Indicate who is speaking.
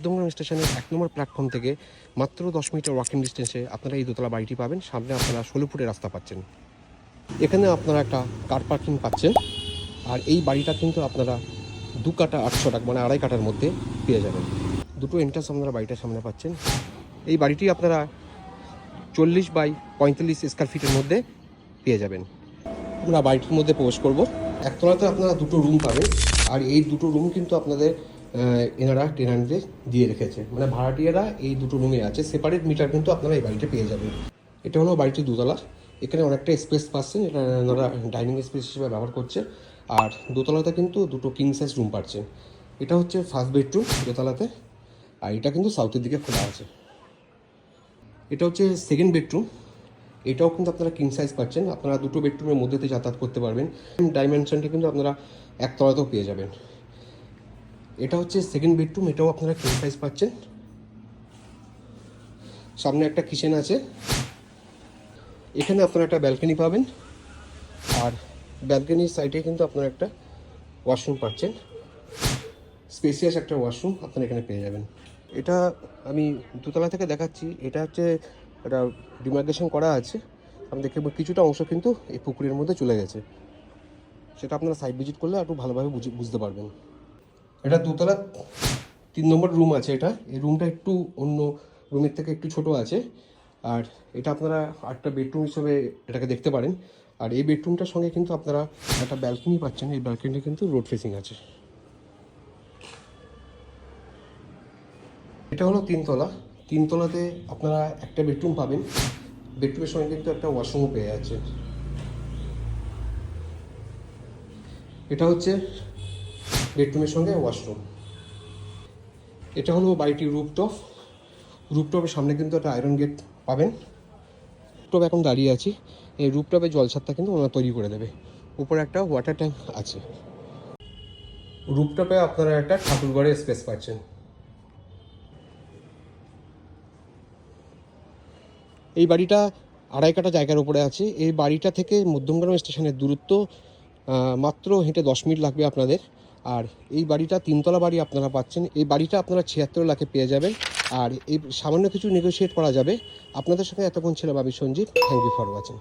Speaker 1: মধ্যমগ্রাম স্টেশনের এক নম্বর প্ল্যাটফর্ম থেকে মাত্র দশ মিনিটের ওয়াকিং ডিস্টেন্সে আপনারা এই দোতলা বাড়িটি পাবেন। সামনে আপনারা ষোলো ফুটের রাস্তা পাচ্ছেন। এখানে আপনারা একটা কার পার্কিং পাচ্ছেন। আর এই বাড়িটা কিন্তু আপনারা দু কাটা আটশো টাকা মানে আড়াই কাটার মধ্যে পেয়ে যাবেন। দুটো এন্ট্রান্স আপনারা বাড়িটার সামনে পাচ্ছেন। এই বাড়িটি আপনারা চল্লিশ বাই পঁয়তাল্লিশ স্কোয়ার ফিটের মধ্যে পেয়ে যাবেন। আমরা বাড়িটির মধ্যে প্রবেশ করব। একতলাতে আপনারা দুটো রুম পাবেন। আর এই দুটো রুম কিন্তু আপনাদের এনারা টেনান্টদের দিয়ে রেখেছে। মানে ভাড়াটিয়ারা এই দুটো রুমে আছে। সেপারেট মিটার কিন্তু আপনারা এই বাড়িতে পেয়ে যাবেন। এটা হলো বাড়িটি দুতলা। এখানে অনেকটা স্পেস পাচ্ছেন। এটা এনারা ডাইনিং স্পেস হিসেবে ব্যবহার করছে। আর দোতলাতে কিন্তু দুটো কিং সাইজ রুম পাচ্ছেন এটা হচ্ছে ফার্স্ট বেডরুম দোতলাতে। আর এটা কিন্তু সাউথের দিকে খোলা আছে। এটা হচ্ছে সেকেন্ড বেডরুম এটাও কিন্তু আপনারা কিং সাইজ পাচ্ছেন। আপনারা দুটো বেডরুমের মধ্যে দিয়ে যাতায়াত করতে পারবেন। ডাইমেনশনটি কিন্তু আপনারা একতলাতেও পেয়ে যাবেন। এটা হচ্ছে সেকেন্ড বেডরুম এটাও আপনারা কিং সাইজ পাচ্ছেন। সামনে একটা কিচেন আছে। এখানে আপনারা একটা ব্যালকনি পাবেন। আর ব্যালকনির সাইডে কিন্তু আপনারা একটা ওয়াশরুম পাচ্ছেন। স্পেসিয়াস একটা ওয়াশরুম আপনারা এখানে পেয়ে যাবেন। এটা আমি দোতলা থেকে দেখাচ্ছি। এটা হচ্ছে একটা ডিমার্কেশন করা আছে। আমি দেখে কিছুটা অংশ কিন্তু এই পুকুরের মধ্যে চলে গেছে। সেটা আপনারা সাইড ভিজিট করলে একটু ভালোভাবে বুঝে- বুঝতে পারবেন। এটা দোতলা, তিন নম্বর রুম আছে এটা। এই রুমটা একটু অন্য রুমের থেকে একটু ছোট আছে। আর এটা আপনারা একটা বেডরুম হিসেবে এটাকে দেখতে পারেন। আর এই বেডরুমটার সঙ্গে কিন্তু আপনারা একটা ব্যালকনি পাচ্ছেন। এই ব্যালকনিটা কিন্তু রোড ফেসিং আছে। এটা হলো তিনতলা। তিনতলাতে আপনারা একটা বেডরুম পাবেন। বেডরুমের সঙ্গে কিন্তু একটা ওয়াশরুমও পেয়ে যাচ্ছে এটা হচ্ছে বেডরুমের সঙ্গে ওয়াশরুম এটা হলো বাড়িটির রুপটপ রুপটপের সামনে কিন্তু একটা আয়রন গেট পাবেন। রুপটপ এখন দাঁড়িয়ে আছি। এই রুপটপের জলছাদটা কিন্তু ওনারা তৈরি করে দেবে। উপরে একটা ওয়াটার ট্যাঙ্ক আছে। রুপটপে আপনারা একটা ঠাকুরঘরের স্পেস পাচ্ছেন। এই বাড়িটা আড়াই কাটা জায়গার উপরে আছে। এই বাড়িটা থেকে মধ্যমগ্রাম স্টেশনের দূরত্ব মাত্র হেঁটে দশ মিনিট লাগবে আপনাদের। আর এই বাড়িটা তিনতলা বাড়ি আপনারা পাচ্ছেন। এই বাড়িটা আপনারা ছিয়াত্তর লাখে পেয়ে যাবেন। আর এই সামান্য কিছু নেগোসিয়েট করা যাবে। আপনাদের সঙ্গে এতক্ষণ ছিল Babi Sanjeev thank you for watching